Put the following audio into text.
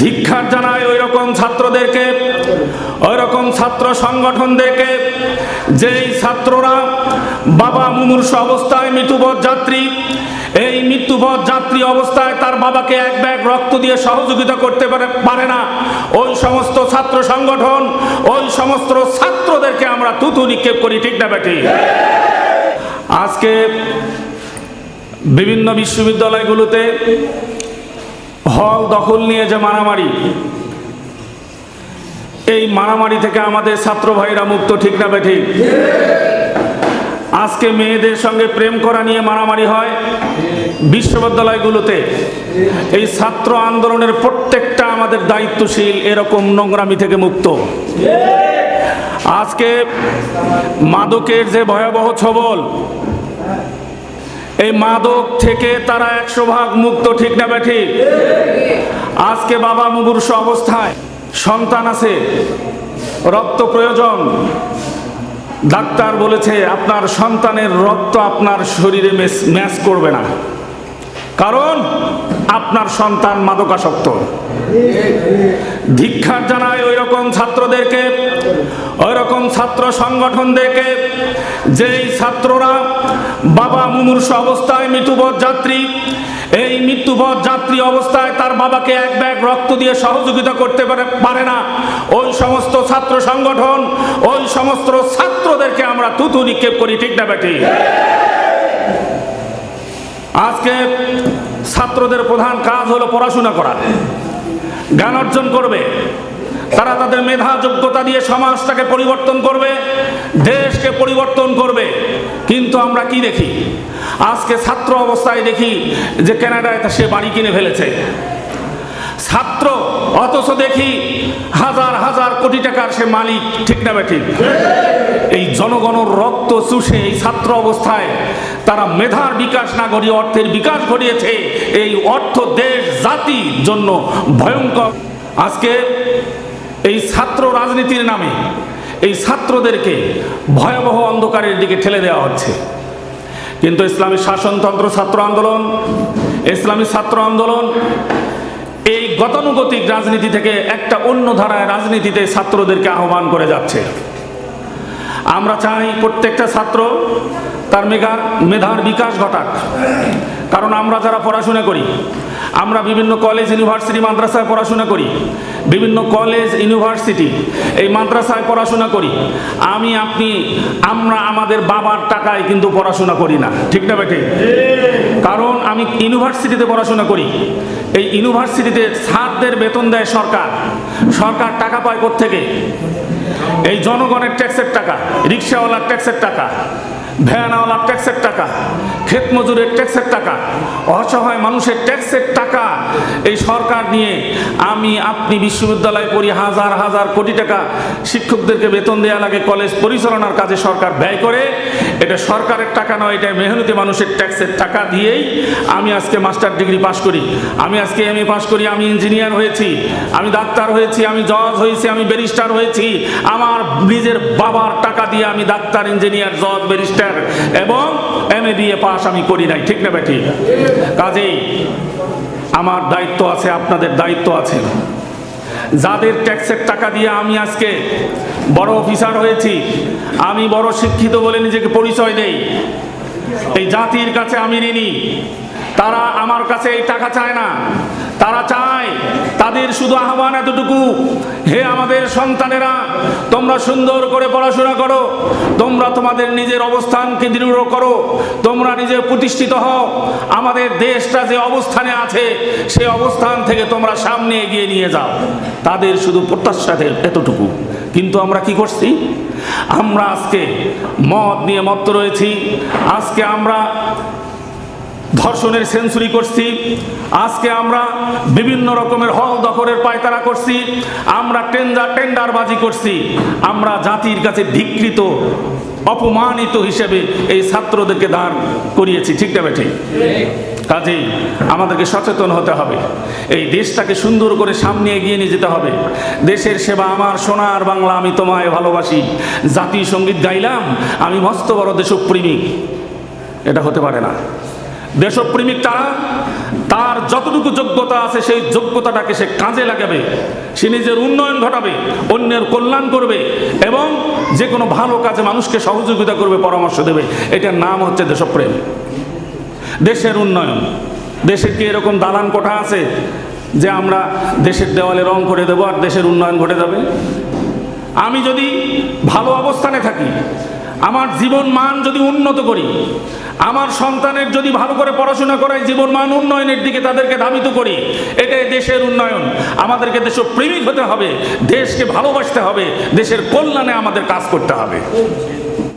ধিক্ষার জানায় ওই রকম ছাত্রদেরকে ওই রকম ছাত্র সংগঠনদেরকে, যেই ছাত্ররা বাবা মুমূর্ষ অবস্থায় মৃত্যুপথ যাত্রী এই মৃত্যুপথ যাত্রী অবস্থায় তার বাবাকে এক ব্যাগ রক্ত দিয়ে সহযোগিতা করতে পারে না। ওই সমস্ত ছাত্র সংগঠন, ওই সমস্ত ছাত্রদেরকে আমরা তুতু নিক্ষেপ করি, ঠিক না বেটি আজকে বিভিন্ন বিশ্ববিদ্যালয়গুলোতে হল দখল নিয়ে যে মারামারি, এই মারামারি থেকে আমাদের ছাত্র ভাইরা মুক্ত ঠিক না বেঠি। আজকে মেয়েদের সঙ্গে প্রেম করা নিয়ে মারামারি হয় বিশ্ববিদ্যালয়গুলোতে। এই ছাত্র আন্দোলনের প্রত্যেকটা আমাদের দায়িত্বশীল এরকম নোংরামি থেকে মুক্ত। আজকে মাদকের যে ভয়াবহ ছবল এই মাদক থেকে তারা একশো ভাগ মুক্ত, ঠিক না ব্যাঠি আজকে বাবা মুমূর্ষ অবস্থায়, সন্তান আছে, রক্ত প্রয়োজন। ডাক্তার বলেছে, আপনার সন্তানের রক্ত আপনার শরীরে ম্যাচ করবে না। কারণ, আপনার সন্তান মাদকাসক্ত। ধিক্ষার জানায় ওই রকম ছাত্রদেরকে ওই রকম ছাত্র সংগঠনদেরকে, যেই ছাত্ররা বাবা মুমূর্ষ অবস্থায় মৃত্যুপথ যাত্রী। এই মৃত্যুপথ যাত্রী অবস্থায় তার বাবাকে এক ব্যাগ রক্ত দিয়ে সহযোগিতা করতে পারে না। ওই সমস্ত ছাত্র সংগঠন, ওই সমস্ত ছাত্রদেরকে আমরা তুতু নিক্ষেপ করি, ঠিক না বেটি আজকে ছাত্রদের প্রধান কাজ হলো পড়াশোনা করা। জ্ঞান অর্জন করবে। তারা তাদের মেধা যোগ্যতা দিয়ে সমাজটাকে পরিবর্তন করবে, দেশকে পরিবর্তন করবে। কিন্তু আমরা কি দেখি? আজকে ছাত্র অবস্থায় দেখি যে কানাডায় সে বাড়ি কিনে ফেলেছে। ছাত্র, অথচ দেখি হাজার হাজার কোটি টাকার সে মালিক, ঠিক না ঠিক এই জনগণের রক্ত চুষে এই ছাত্র অবস্থায় তারা মেধার বিকাশ না ঘটিয়ে অর্থের বিকাশ ঘটিয়েছে, এই অর্থ দেশ জাতির জন্য ভয়ঙ্কর। আজকে এই ছাত্র রাজনীতির নামে এই ছাত্রদেরকে ভয়াবহ অন্ধকারের দিকে ঠেলে দেওয়া হচ্ছে। কিন্তু ইসলামী শাসনতন্ত্র ছাত্র আন্দোলন, ইসলামী ছাত্র আন্দোলন এই গতানুগতিক রাজনীতি থেকে একটা অন্য ধারায় রাজনীতিতে ছাত্রদেরকে আহ্বান করে যাচ্ছে। আমরা চাই প্রত্যেকটা ছাত্র তার মেঘার মেধার বিকাশ ঘটাক। কারণ আমরা যারা পড়াশোনা করি, আমরা বিভিন্ন কলেজ ইউনিভার্সিটি মাদ্রাসায় পড়াশোনা করি, বিভিন্ন কলেজ ইউনিভার্সিটি এই মাদ্রাসায় পড়াশোনা করি। আমি, আপনি, আমরা আমাদের বাবার টাকায় কিন্তু পড়াশোনা করি না। ঠিক না বেটে কারণ আমি ইউনিভার্সিটিতে পড়াশোনা করি। এই ইউনিভার্সিটিতে ছাত্রদের বেতন দেয় সরকার। সরকার টাকা পায় থেকে এই জনগণের ট্যাক্সের টাকা রিক্সাওয়ালার ট্যাক্সের টাকা। ভ্যানওয়ালার ট্যাক্সের টাকা, ক্ষেত মজুরের ট্যাক্সের টাকা, অসহায় মানুষের ট্যাক্সের টাকা, এই সরকার নিয়ে আমি আপনি বিশ্ববিদ্যালয়ে পড়ি হাজার হাজার কোটি টাকা শিক্ষকদেরকে বেতন দেওয়া লাগে, কলেজ পরিচালনার কাজে সরকার ব্যয় করে। এটা সরকারের টাকা নয় এটা মেহনতি মানুষের ট্যাক্সের টাকা দিয়েই আমি আজকে মাস্টার ডিগ্রি পাশ করি। আমি আজকে এম এ পাশ করি, আমি ইঞ্জিনিয়ার হয়েছি, আমি ডাক্তার হয়েছি, আমি জজ হয়েছি, আমি ব্যারিস্টার হয়েছি। আমার নিজের বাবার টাকা দিয়ে আমি ডাক্তার, ইঞ্জিনিয়ার, জজ, ব্যারিস্টার এবং এম এ বিএ পাস আমি করি নাই, ঠিক না বেটি? কাজেই আমার দায়িত্ব আছে, আপনাদের দায়িত্ব আছে। যাদের ট্যাক্সের টাকা দিয়ে আমি আজকে বড় অফিসার হয়েছি, আমি বড় শিক্ষিত বলে নিজেকে পরিচয় দেই। এই জাতির কাছে আমি ঋণী। তারা আমার কাছে এই টাকা চায় না। তারা চায়, তাদের শুধু আহ্বান এতটুকু। হে আমাদের সন্তানেরা, তোমরা সুন্দর করে পড়াশোনা করো, তোমরা তোমাদের নিজের অবস্থানকে দৃঢ় করো, তোমরা নিজে প্রতিষ্ঠিত হও। আমাদের দেশটা যে অবস্থানে আছে সেই অবস্থান থেকে তোমরা সামনে এগিয়ে নিয়ে যাও। তাদের শুধু প্রত্যাশা এতটুকু। কিন্তু আমরা কি করছি? আমরা আজকে মদ নিয়ে মত্ত রয়েছি। আজকে আমরা ধর্ষণের সেঞ্চুরি করছি। আজকে আমরা বিভিন্ন রকমের হল দখলের পায়তারা করছি। আমরা টেন্ডার, টেন্ডারবাজি করছি। আমরা জাতির কাছে ধিকৃত অপমানিত হিসেবে এই ছাত্রদেরকে দাঁড় করিয়েছি। ঠিক না কাজেই আমাদেরকে সচেতন হতে হবে। এই দেশটাকে সুন্দর করে সামনে এগিয়ে নিয়ে যেতে হবে। দেশের সেবা আমার সোনার বাংলা, আমি তোমায় ভালোবাসি। জাতীয় সংগীত গাইলাম, আমি মস্ত বড় দেশপ্রেমিক। এটা হতে পারে না। দেশপ্রেমিক তারা, তার যতটুকু যোগ্যতা আছে সেই যোগ্যতাটাকে সে কাজে লাগাবে, সে নিজের উন্নয়ন ঘটাবে, অন্যের কল্যাণ করবে এবং যে কোনো ভালো কাজে মানুষকে সহযোগিতা করবে, পরামর্শ দেবে। এটার নাম হচ্ছে দেশপ্রেম। দেশের উন্নয়ন। দেশের কি এরকম দালান কোঠা আছে যে আমরা দেশের দেওয়ালে রং করে দেবো আর দেশের উন্নয়ন ঘটে যাবে? আমি যদি ভালো অবস্থানে থাকি আমার জীবন মান যদি উন্নত করি, আমার সন্তানের যদি ভালো করে পড়াশোনা করাই, জীবন মান উন্নয়নের দিকে তাদেরকে ধাবিত করি, এটাই দেশের উন্নয়ন। আমাদেরকে দেশপ্রেমিক হতে হবে, দেশকে ভালোবাসতে হবে, দেশের কল্যাণে আমাদের কাজ করতে হবে।